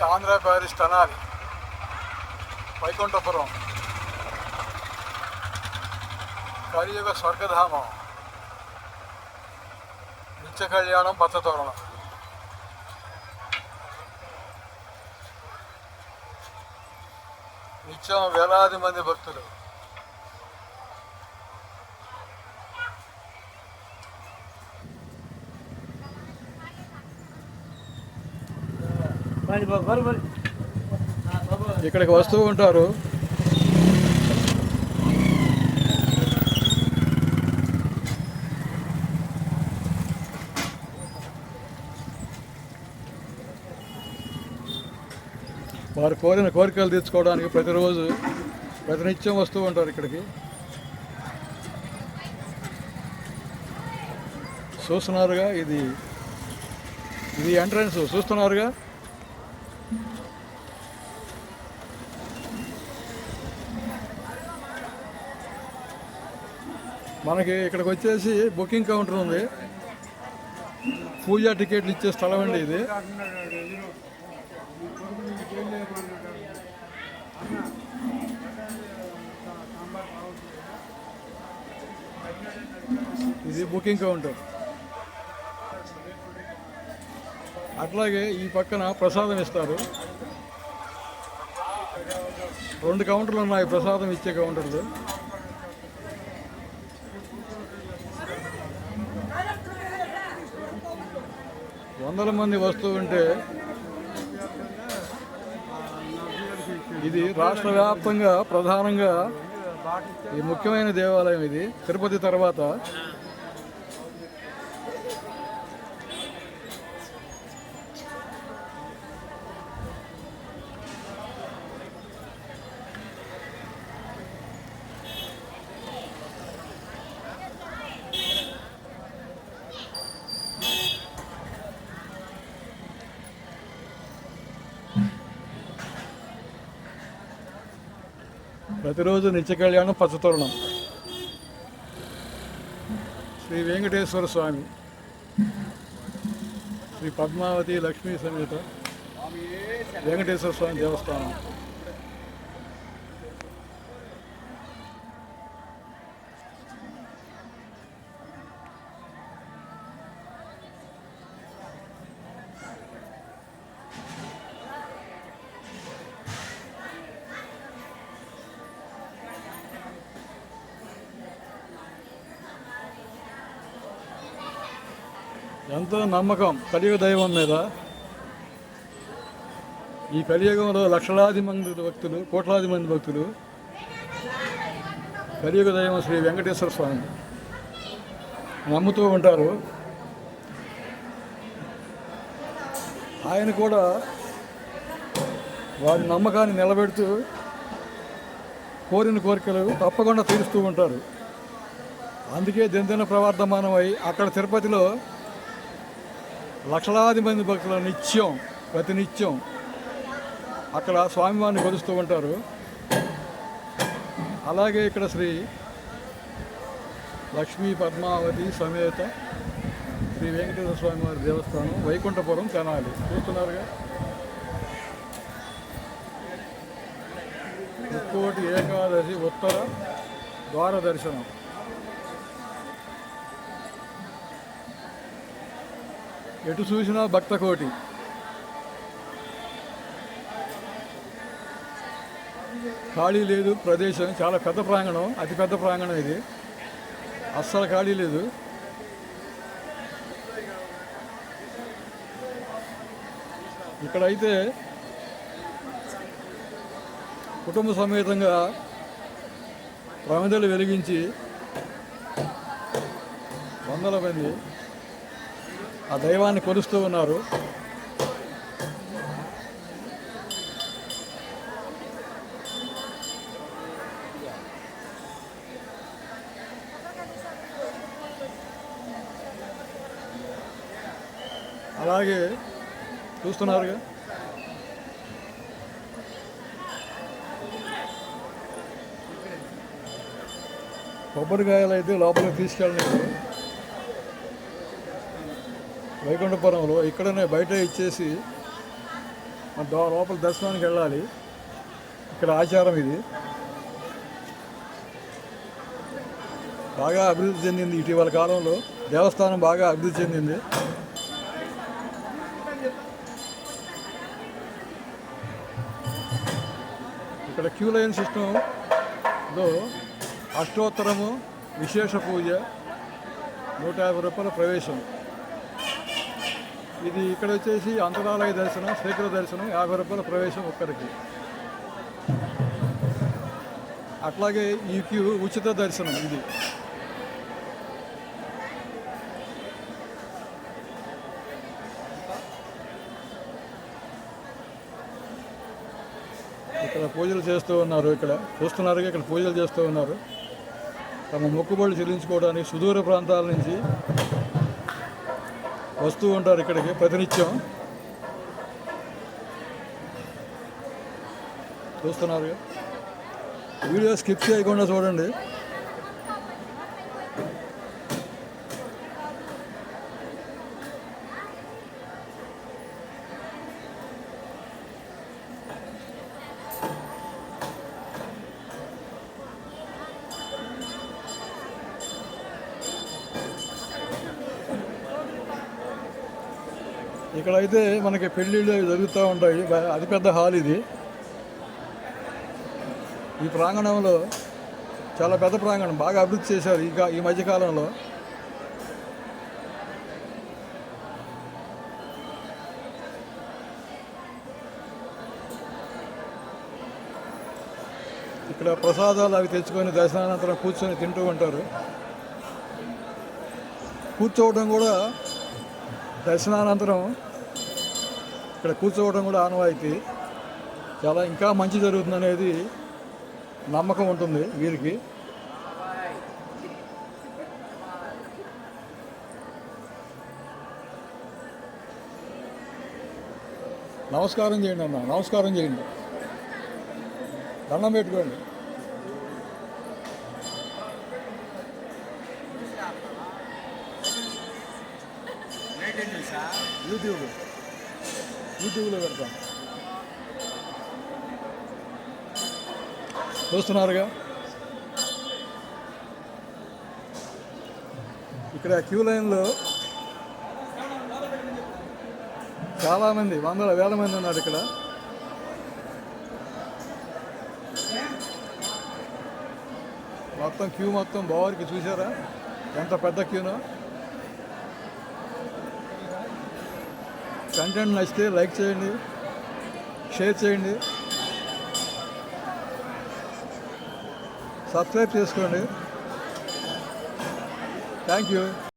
Andhra Paris టనాలి Vaikunthapuram. కలియుగ స్వర్గధామం. నిత్య కళ్యాణం పచ్చతోరణం నిత్యం వేలాది మంది భక్తులు. ఇక్కడికి వస్తూ ఉంటారు. వారు కోరిన కోరికలు తీర్చుకోవడానికి ప్రతిరోజు ప్రతినిత్యం వస్తూ ఉంటారు ఇక్కడికి. చూస్తున్నారుగా ఇది ఇది ఎంట్రన్స్ చూస్తున్నారుగా? మనకి ఇక్కడికి వచ్చేసి బుకింగ్ కౌంటర్ ఉంది. పూజా టికెట్లు ఇచ్చే స్థలం అండి ఇది. ఇది బుకింగ్ కౌంటర్. అట్లాగే ఈ పక్కన ప్రసాదం ఇస్తారు. రెండు కౌంటర్లు ఉన్నాయి ప్రసాదం ఇచ్చే కౌంటర్లు. వందల మంది వస్తూ ఉంటే ఇది రాష్ట్ర వ్యాప్తంగా ప్రధానంగా ఈ ముఖ్యమైన దేవాలయం ఇది. తిరుపతి తర్వాత ప్రతిరోజు నిత్య కళ్యాణం పచ్చతోరణం. శ్రీ వెంకటేశ్వర స్వామి శ్రీ పద్మావతి లక్ష్మీ సమేత వెంకటేశ్వర స్వామి దేవస్థానం. ఎంతో నమ్మకం కలియుగ దైవం మీద. ఈ కలియుగంలో లక్షలాది మంది భక్తులు కోట్లాది మంది భక్తులు. కలియుగ దైవం శ్రీ వెంకటేశ్వర స్వామి. నమ్ముతూ ఉంటారు. ఆయన కూడా వారి నమ్మకాన్ని నిలబెడుతూ కోరిన కోరికలు తప్పకుండా తీరుస్తూ ఉంటారు. అందుకే దినదిన ప్రవర్ధమానమై అక్కడ తిరుపతిలో లక్షలాది మంది భక్తుల నిత్యం ప్రతి నిత్యం అక్కడ స్వామివారిని కొలుస్తూ ఉంటారు. అలాగే ఇక్కడ శ్రీ లక్ష్మీ పద్మావతి సమేత శ్రీ వెంకటేశ్వర స్వామి వారి దేవస్థానం వైకుంఠపురం తెనాలి. చూస్తున్నారుగా? ముక్కోటి ఏకాదశి ఉత్తర ద్వార దర్శనం. ఎటు చూసినా భక్త కోటి. ఖాళీ లేదు ప్రదేశం చాలా పెద్ద ప్రాంగణం అతి పెద్ద ప్రాంగణం ఇది. అస్సలు ఖాళీ లేదు. ఇక్కడైతే కుటుంబ సమేతంగా ప్రమిదలు వెలిగించి వందల మంది ఆ దైవాన్ని కొలుస్తూ ఉన్నారు. అలాగే చూస్తున్నారుగా. కొబ్బరికాయలు అయితే లోపలికి తీసుకెళ్ళలేదు వైకుంఠపురంలో ఇక్కడనే బయట ఇచ్చేసి మన లోపల దర్శనానికి వెళ్ళాలి. ఇక్కడ ఆచారం ఇది. బాగా అభివృద్ధి చెందింది ఇటీవల కాలంలో. దేవస్థానం బాగా అభివృద్ధి చెందింది. ఇక్కడ క్యూ లైన్ సిస్టంలో అష్టోత్తరము విశేష పూజ నూట యాభై రూపాయల ప్రవేశం. ఇది ఇక్కడ వచ్చేసి అంతరాలయ దర్శనం శేఖర దర్శనం యాభై రూపాయల ప్రవేశం ఒక్కరికి. అట్లాగే ఈ క్యూ ఉచిత దర్శనం ఇది. ఇక్కడ పూజలు చేస్తూ ఉన్నారు ఇక్కడ. చూస్తున్నారు ఇక్కడ పూజలు చేస్తూ ఉన్నారు. తమ మొక్కుబడులు చెల్లించుకోవడానికి సుదూర ప్రాంతాల నుంచి వస్తూ ఉంటారు ఇక్కడికి ప్రతినిత్యం. చూస్తున్నారు. వీడియో స్కిప్ చేయకుండా చూడండి. ఇక్కడ అయితే మనకి పెళ్ళిళ్ళు అవి జరుగుతూ ఉంటాయి. అతిపెద్ద హాల్ ఇది. ఈ ప్రాంగణంలో చాలా పెద్ద ప్రాంగణం బాగా అభివృద్ధి చేశారు ఈ ఈ మధ్యకాలంలో ఇక్కడ ప్రసాదాలు అవి తెచ్చుకొని దర్శనానంతరం కూర్చొని తింటూ ఉంటారు. కూర్చోవడం కూడా దర్శనానంతరం ఇక్కడ కూర్చోవడం కూడా ఆనవాయితీ. చాలా ఇంకా మంచి జరుగుతుంది అనేది నమ్మకం ఉంటుంది వీరికి. నమస్కారం చేయండి అన్న నమస్కారం చేయండి. దండం పెట్టుకోండి. యూట్యూబ్. యూట్యూబ్లో పెడతాం. చూస్తున్నారుగా ఇక్కడ క్యూ లైన్లో చాలామంది వందల వేల మంది ఉన్నారు ఇక్కడ. మొత్తం క్యూ మొత్తం బావరికి చూసారా? ఎంత పెద్ద క్యూనో? కంటెంట్ నచ్చితే లైక్ చేయండి షేర్ చేయండి. సబ్స్క్రైబ్ చేసుకోండి. Thank you.